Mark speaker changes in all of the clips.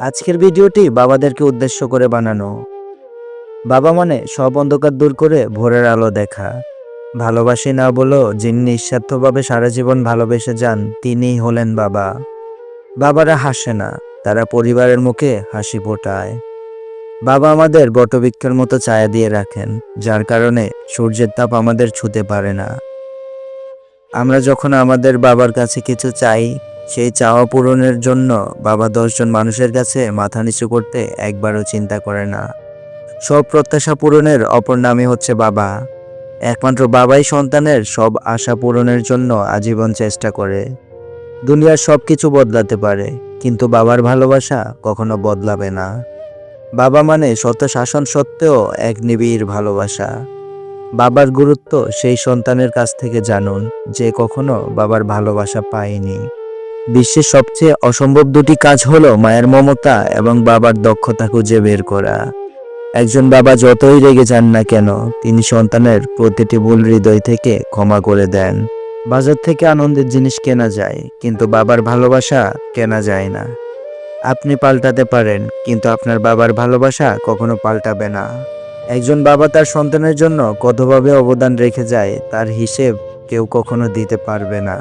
Speaker 1: আজকের ভিডিওটি বাবাদেরকে উদ্দেশ্য করে বানানো। বাবা মানে সব অন্ধকার দূর করে ভোরের আলো দেখা। ভালোবাসি না বলেও যিনি নিঃস্বার্থভাবে সারা জীবন ভালোবেসে যান, তিনিই হলেন বাবা। বাবারা হাসে না, তারা পরিবারের মুখে হাসি ফোটায়। বাবা আমাদের বটবৃক্ষের মতো ছায়া দিয়ে রাখেন, যার কারণে সূর্যের তাপ আমাদের ছুতে পারে না। আমরা যখন আমাদের বাবার কাছে কিছু চাই সেই চাওয়া পূরণের জন্য বাবা দশজন মানুষের কাছে মাথা নিচু করতে একবারও চিন্তা করে না। সব প্রত্যাশা পূরণের অপর নামই হচ্ছে বাবা। একমাত্র বাবাই সন্তানের সব আশা পূরণের জন্য আজীবন চেষ্টা করে। দুনিয়ার সব কিছু বদলাতে পারে, কিন্তু বাবার ভালোবাসা কখনো বদলাবে না। বাবা মানে সত্য শাসন সত্ত্বেও এক নিবিড় ভালোবাসা। বাবার গুরুত্ব সেই সন্তানের কাছ থেকে জানুন, যে কখনো বাবার ভালোবাসা পায়নি। বিশ্বের সবচেয়ে অসম্ভব দুটি কাজ হলো মায়ের মমতা এবং বাবার দক্ষতা খুঁজে বের করা। একজন বাবা যতই রেগে যান না কেন, তিনি সন্তানের প্রতিটি ভুল হৃদয় থেকে ক্ষমা করে দেন। বাজার থেকে আনন্দের জিনিস কেনা যায়, কিন্তু বাবার ভালোবাসা কেনা যায় না। আপনি পাল্টাতে পারেন, কিন্তু আপনার বাবার ভালোবাসা কখনো পাল্টাবে না। একজন বাবা তার সন্তানের জন্য কতভাবে অবদান রেখে যায়, তার হিসেব কেউ কখনো দিতে পারবে না।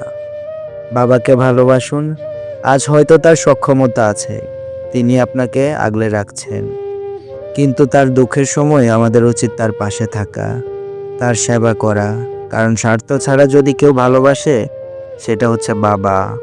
Speaker 1: বাবাকে ভালোবাসুন। আজ হয়তো তার সক্ষমতা আছে। তিনি আপনাকে আগলে রাখছেন। কিন্তু তার দুঃখের সময় আমাদের উচিত তার পাশে থাকা, তার সেবা করা। কারণ স্বার্থ ছাড়া যদি কেউ ভালোবাসে, সেটা হচ্ছে বাবা।